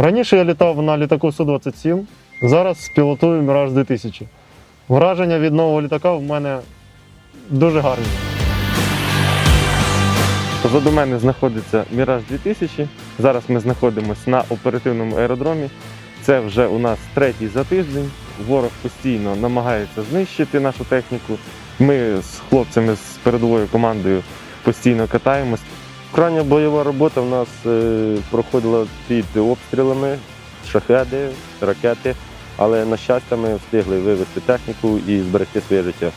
Раніше я літав на літаку Су-27, зараз пілотую Міраж 2000. Враження від нового літака в мене дуже гарні. Позаду мене знаходиться Міраж 2000. Зараз ми знаходимося на оперативному аеродромі. Це вже у нас третій за тиждень. Ворог постійно намагається знищити нашу техніку. Ми з хлопцями з передовою командою постійно катаємось. Крайня бойова робота в нас е, проходила під обстрілами, шахеди, ракети, але на щастя ми встигли вивезти техніку і зберегти своє життя.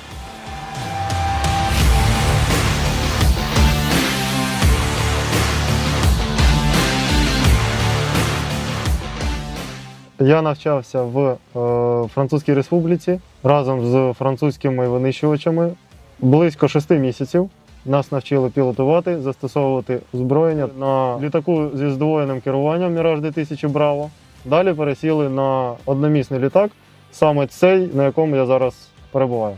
Я навчався в е, Французькій Республіці разом з французькими винищувачами близько шести місяців. Нас навчили пілотувати, застосовувати озброєння на літаку зі здвоєним керуванням Міраж 2000 Браво. Далі пересіли на одномісний літак, саме цей, на якому я зараз перебуваю.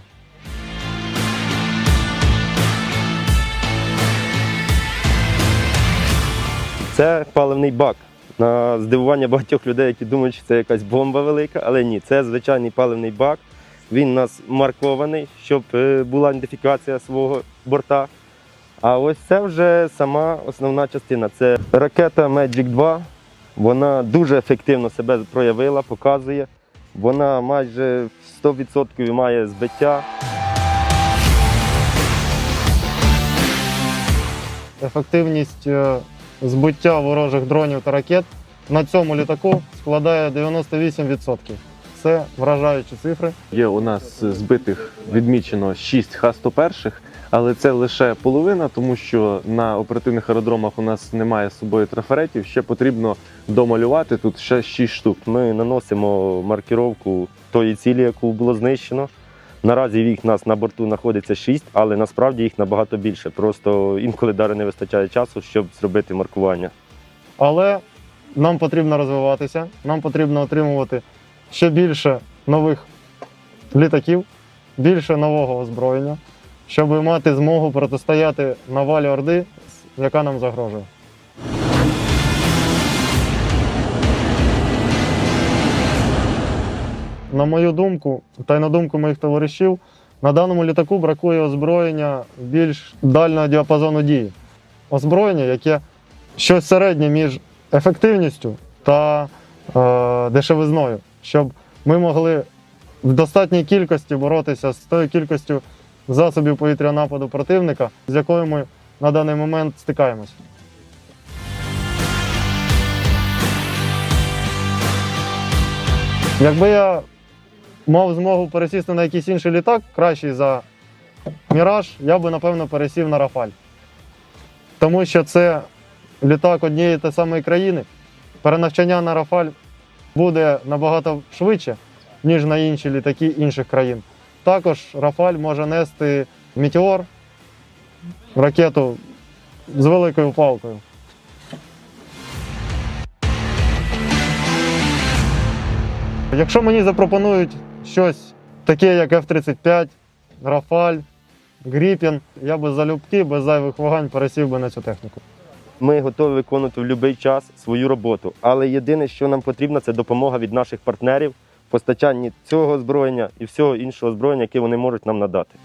Це паливний бак. На здивування багатьох людей, які думають, що це якась бомба велика, але ні, це звичайний паливний бак. Він у нас маркований, щоб е, була ідентифікація свого борта. А ось це вже сама основна частина. Це ракета Magic 2. Вона дуже ефективно себе проявила, показує. Вона майже 100% має збиття. Ефективність е, збиття ворожих дронів та ракет на цьому літаку складає 98%. Це вражаючі цифри. Є у нас збитих відмічено 6 Х-101, але це лише половина, тому що на оперативних аеродромах у нас немає з собою трафаретів. Ще потрібно домалювати тут ще 6 штук. Ми наносимо маркіровку тої цілі, яку було знищено. Наразі їх нас на борту знаходиться 6, але насправді їх набагато більше. Просто інколи дари не вистачає часу, щоб зробити маркування. Але нам потрібно розвиватися, нам потрібно отримувати ще більше нових літаків, більше нового озброєння, щоб мати змогу протистояти навалі Орди, яка нам загрожує. На мою думку, та й на думку моїх товаришів, на даному літаку бракує озброєння більш дальнього діапазону дії. Озброєння, яке щось середнє між ефективністю та е, дешевизною, щоб ми могли в достатній кількості боротися з тою кількістю засобів повітряного нападу противника, з якою ми на даний момент стикаємося. Якби я мав змогу пересісти на якийсь інший літак, кращий за Міраж, я би напевно пересів на Рафаль. Тому що це літак однієї та самої країни. Перенавчання на Рафаль буде набагато швидше, ніж на інші літаки інших країн. Також Рафаль може нести Метеор, ракету з великою палкою. Якщо мені запропонують щось таке, як F-35, Рафаль, Гріпін, я би залюбки, без зайвих вагань пересів би на цю техніку. Ми готові виконувати в будь-який час свою роботу. Але єдине, що нам потрібно, це допомога від наших партнерів постачанні цього озброєння і всього іншого озброєння, яке вони можуть нам надати.